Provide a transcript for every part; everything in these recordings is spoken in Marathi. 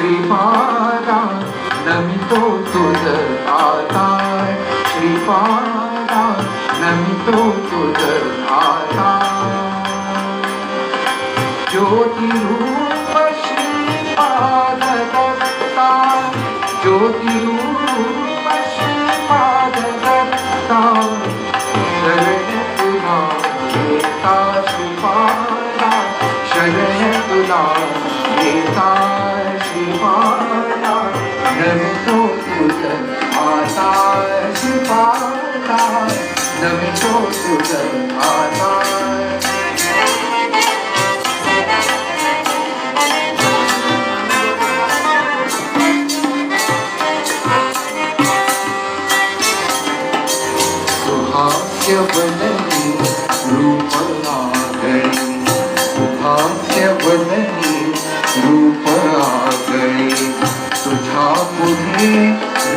श्रीपादा नमितो तुझ आता श्रीपादा नमितो तुझ आता ज्योतिरूप श्रीपाद ज्योतिरूप i'm fine but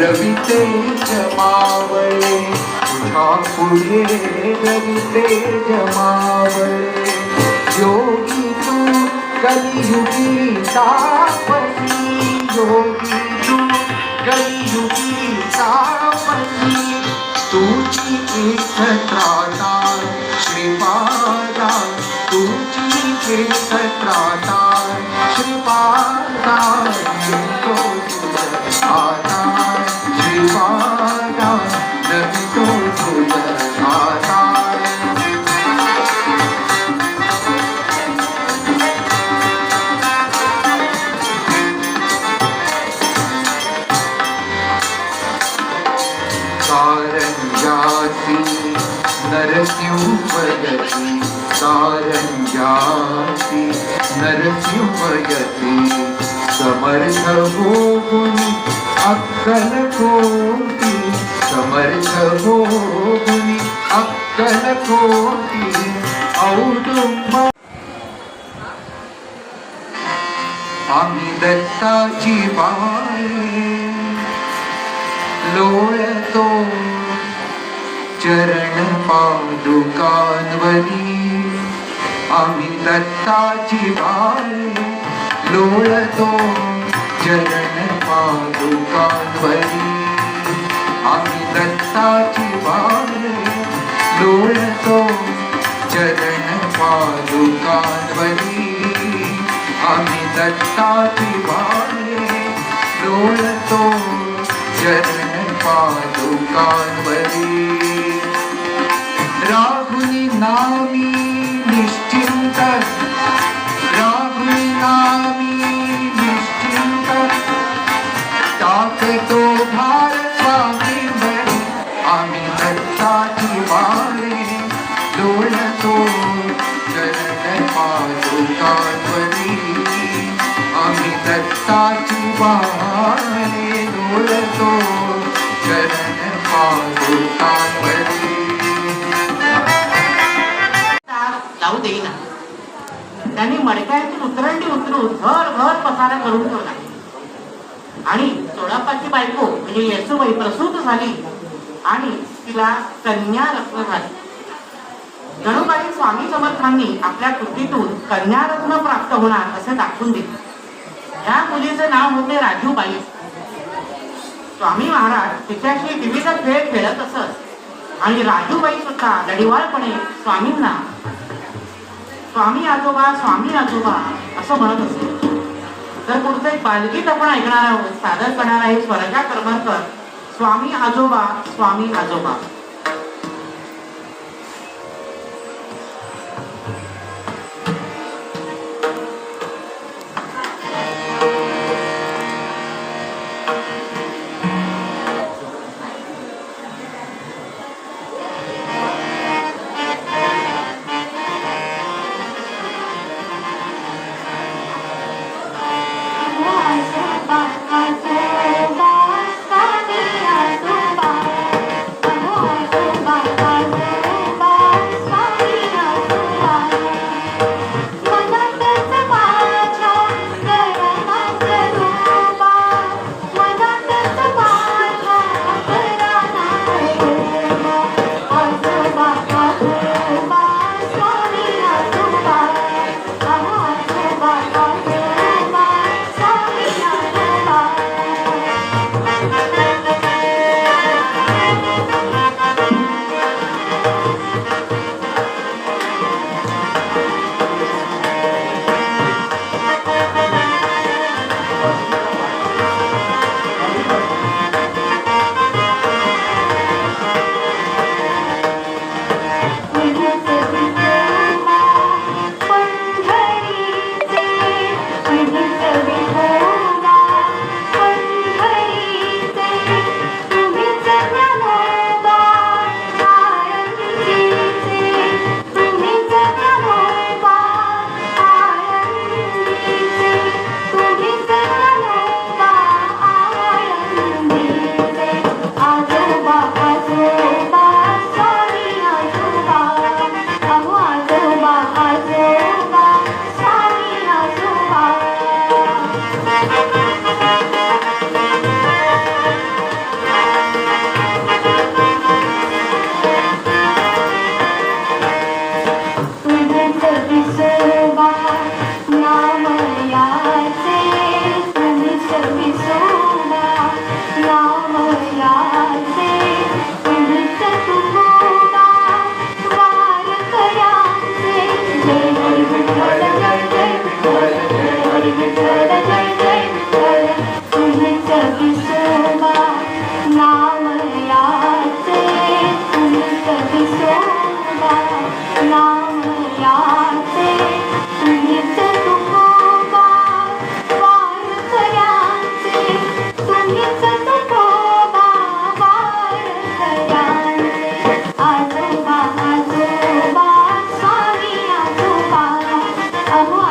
रविते जमावळे. तुझ्या पुढे रविते जमावळे. योगी तू कलियुगी तापसी योगी तू कलियुगी तापसी तुझी एक श्रीपादा. तुझी एक त्राता श्रीपादा. तुझ्या प्रगति सारञ्जाति नरसिंहगति समर्थ वो गुणि अक्कल कोटि समर्थ वो गुणि तो चरण पादुकांवरी आम्ही दत्ताची बाई लोळतो चरण पादुकांवरी आम्ही दत्ताची बाई लोळतो चरण पादुकांवरी आम्ही दत्ताची बाई लोळतो चरण राहुनी नामी निश्चिंत राहुनी नामी निश्चिंत टाकतो भार स्वामींवरी आम्ही दत्ताची बाळे डोळतो चरण पादुकांवरी आम्ही दत्ताची बाळे डोळतो देईना. त्यांनी मडक्यातून उतरंडी उतरून घर घर पसारा करून ठेवला. आणि सोळापाची बायको म्हणजे येसूबाई प्रसूत झाली आणि तिला कन्या रत्न झाली. गणुबाई स्वामी समर्थांनी आपल्या कृतीतून कन्यारत्न प्राप्त होणार असे दाखवून दिले. या मुलीचे नाव होते राजूबाई. स्वामी महाराज तिच्याशी विविध खेळ खेळत असत. आणि राजूबाई सुद्धा लढिवाळपणे स्वामींना स्वामी आजोबा स्वामी आजोबा असं म्हणत असे तर पुढचं एक बालगीत आपण ऐकणार आहोत सादर करणार आहे स्वर्गा करमरकर स्वामी आजोबा स्वामी आजोबा. Hơi. ama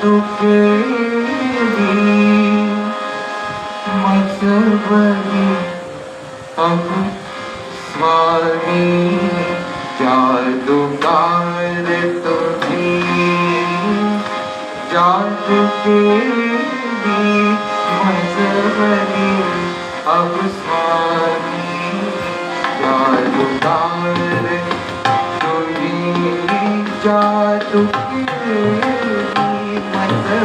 Okay.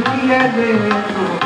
dia dentro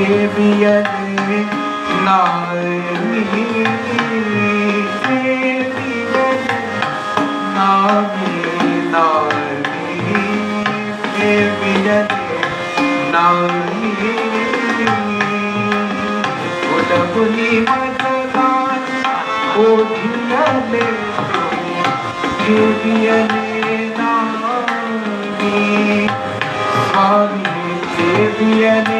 بيدي نعمي نعمي نعمي بيدي نعمي ولكني مثلا أودي لك بيدي نعمي صامي بيدي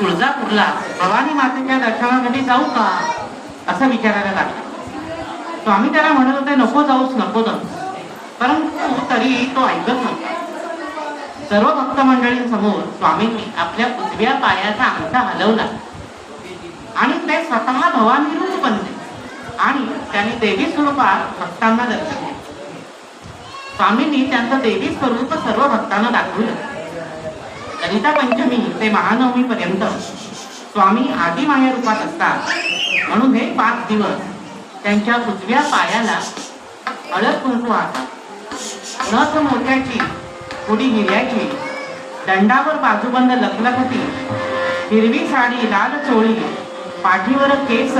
तुळजापूरला. भवानी मातेच्या दर्शनासाठी जाऊ का? असं विचारायला लागला. स्वामी त्याला म्हणत होते नको जाऊस नको जाऊस. परंतु तरी तो ऐकत नव्हता. सर्व भक्त मंडळींसमोर स्वामींनी आपल्या उजव्या पायाचा अंगठा हलवला आणि ते स्वतः भवानी रूप बनले आणि त्यांनी देवी स्वरूपात भक्तांना दर्शन दिले. स्वामींनी त्यांचं देवी स्वरूप सर्व भक्तांना दाखवलं. ललिता पंचमी ते महानवमी पर्यंत स्वामी आदिमाया रूपात असतात. म्हणून हे पाच दिवस त्यांच्या उजव्या पायाला हळद कुंकू वाहतात. नथ मोत्याची पुढी हिऱ्याची दंडावर बाजूबंद लखलखती हिरवी साडी लाल चोळी पाठीवर केस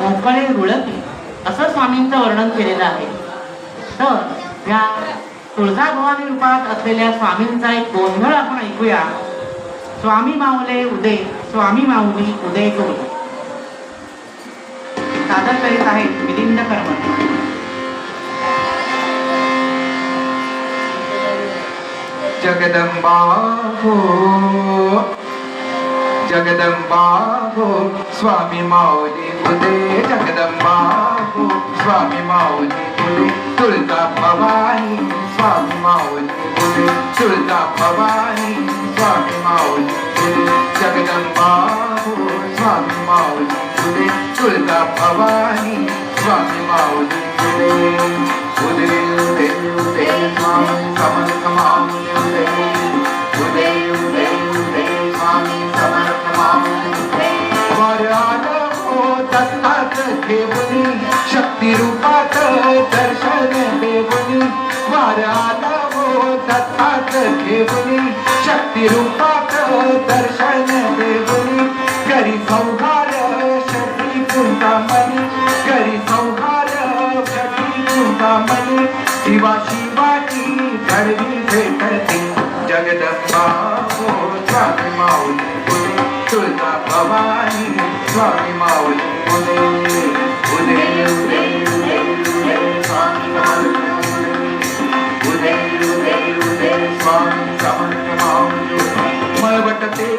मोकळे रुळती असं स्वामींचं वर्णन केलेलं आहे. तर या तुळजाभवानी रूपात असलेल्या स्वामींचा एक गोंधळ आपण ऐकूया. स्वामी माऊले उदय स्वामी माऊली उदय करून सादर करीत आहेत मिलिंद कर्म. जगदंबा हो. जगदंबा हो. स्वामी माऊली उदे. जगदंबा हो. स्वामी माऊली उदे. तुळजा भवानी स्वामी माओ सुरदा स्वामी माओ जगदम्बा स्वामी माओ सुरदा भवानी स्वामी माओ उदय उदय उदय स्वामी कमल कमाओ शक्ति रूपा दर्शन देवनी वार आलं हो दत्तात ठेवणी शक्ती रूपात दर्शन देवनी करी संहार शक्ती कुंतामणी करी संहार शक्ती कुंतामणी शिवा शिवाची घडवी भेटते. जगदंबा हो स्वामी माऊली तुळजा भवानी स्वामी my